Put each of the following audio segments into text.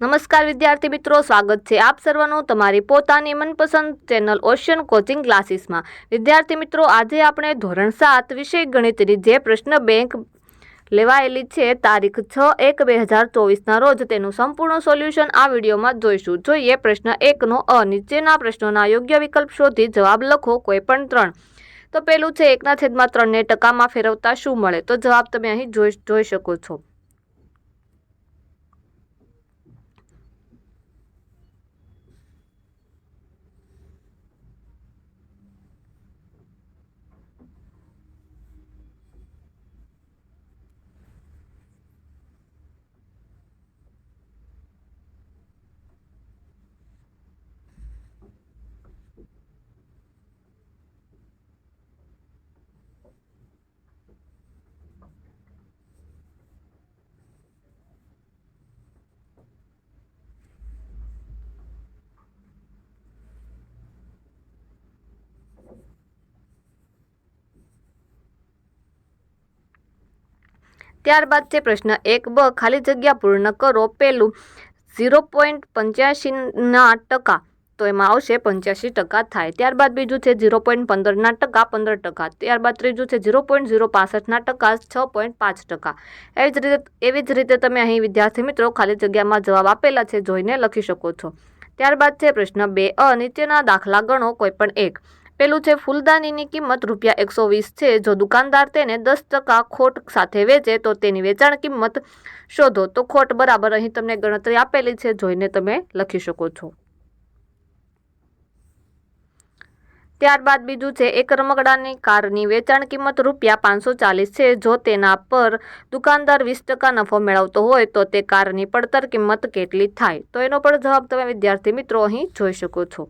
નમસ્કાર વિદ્યાર્થી મિત્રો, સ્વાગત છે આપ સર્વનું તમારી પોતાની મનપસંદ ચેનલ ઓશિયન કોચિંગ ક્લાસીસમાં. વિદ્યાર્થી મિત્રો, આજે આપણે ધોરણ સાત વિષય ગણિતની જે પ્રશ્ન બેંક લેવાયેલી છે, તારીખ છ એક બે હજાર ચોવીસના રોજ, તેનું સંપૂર્ણ સોલ્યુશન આ વિડીયોમાં જોઈશું. જોઈએ પ્રશ્ન એકનો અ, નીચેના પ્રશ્નોના યોગ્ય વિકલ્પ શોધી જવાબ લખો કોઈ પણ ત્રણ. તો પેલું છે, એકના છેદમાં ત્રણને ટકામાં ફેરવતા શું મળે? તો જવાબ તમે અહીં જોઈ જોઈ શકો છો. ત્યારબાદ છે પ્રશ્ન એક, બ, ખાલી જગ્યા પૂર્ણ કરો પેલું ઝીરો પોઈન્ટ પંચ્યાસીના ટકા. તો એમાં આવશે પંચ્યાસી ટકા થાય. ત્યારબાદ બીજું છે ઝીરો પોઈન્ટ પંદરના ટકા, પંદર ટકા. ત્યારબાદ ત્રીજું છે ઝીરો પોઈન્ટ ઝીરો પાસઠના ટકા, છ પોઈન્ટ પાંચ ટકા. એવી જ રીતે, એવી જ રીતે તમે અહીં વિદ્યાર્થી મિત્રો ખાલી જગ્યામાં જવાબ આપેલા છે જોઈને લખી શકો છો. ત્યારબાદ છે પ્રશ્ન બે, અ, નીચેના દાખલા ગણો કોઈપણ એક. પેલું છે ફૂલદાનીની કિંમત રૂપિયા એકસો વીસ છે. જો દુકાનદાર તેને દસ ટકા ખોટ સાથે વેચે, તો તેની વેચાણ કિંમત શોધો. તો ખોટ બરાબર અહીં તમને ગણતરી આપેલી છે, જોઈને તમે લખી શકો છો. ત્યારબાદ બીજું છે, એક રમકડાની કારની વેચાણ કિંમત રૂપિયા પાંચસો ચાલીસ છે. જો તેના પર દુકાનદાર વીસ ટકા નફો મેળવતો હોય, તો તે કારની પડતર કિંમત કેટલી થાય? તો એનો પણ જવાબ તમે વિદ્યાર્થી મિત્રો અહીં જોઈ શકો છો.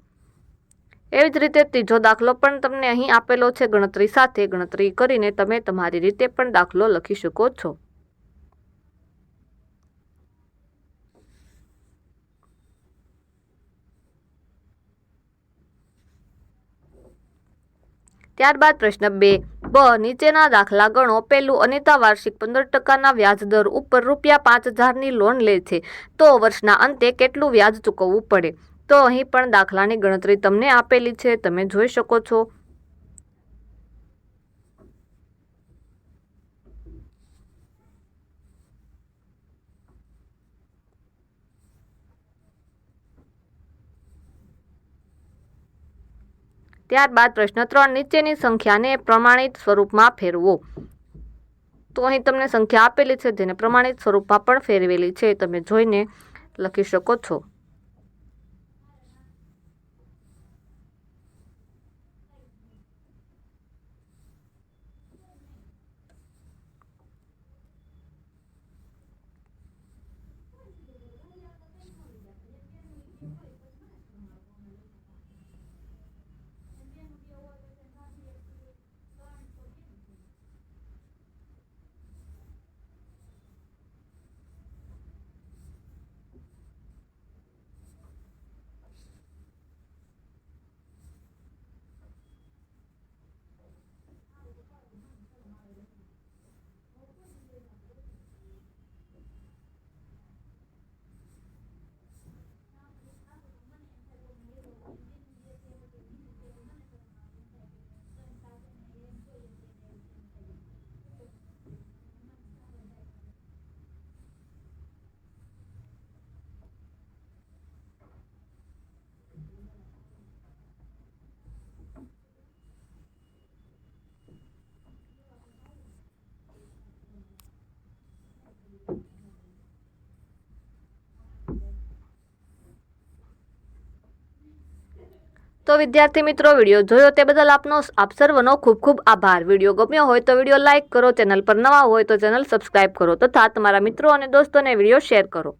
એવી જ રીતે ત્રીજો દાખલો પણ તમને અહીં આપેલો છે ગણતરી સાથે. ગણતરી કરીને તમે તમારી રીતે પણ દાખલો લખી શકો છો. ત્યારબાદ પ્રશ્ન બે. બ, નીચેના દાખલા ગણો. પેલું અનિતા વાર્ષિક પંદર ટકાના વ્યાજ દર ઉપર રૂપિયા પાંચ હજારની લોન લે છે. તો વર્ષના અંતે કેટલું વ્યાજ ચૂકવવું પડે? તો અહીં પણ દાખલાની ગણતરી તમને આપેલી છે. તમે જોઈ શકો છો. ત્યારબાદ પ્રશ્ન ત્રણ, નીચેની સંખ્યાને પ્રમાણિત સ્વરૂપમાં ફેરવો. તો અહીં તમને સંખ્યા આપેલી છે, જેને પ્રમાણિત સ્વરૂપમાં પણ ફેરવેલી છે. તમે જોઈને લખી શકો છો. તો વિદ્યાર્થી મિત્રો, વીડિયો જોયો તે બદલ આપનો આપ સર્વનો ખૂબ ખૂબ આભાર. વીડિયો ગમ્યો હોય તો વીડિયો લાઇક કરો, ચેનલ પર નવા હોય તો ચેનલ સબસ્ક્રાઇબ કરો તથા તમારા મિત્રો અને દોસ્તોને વીડિયો શેર કરો.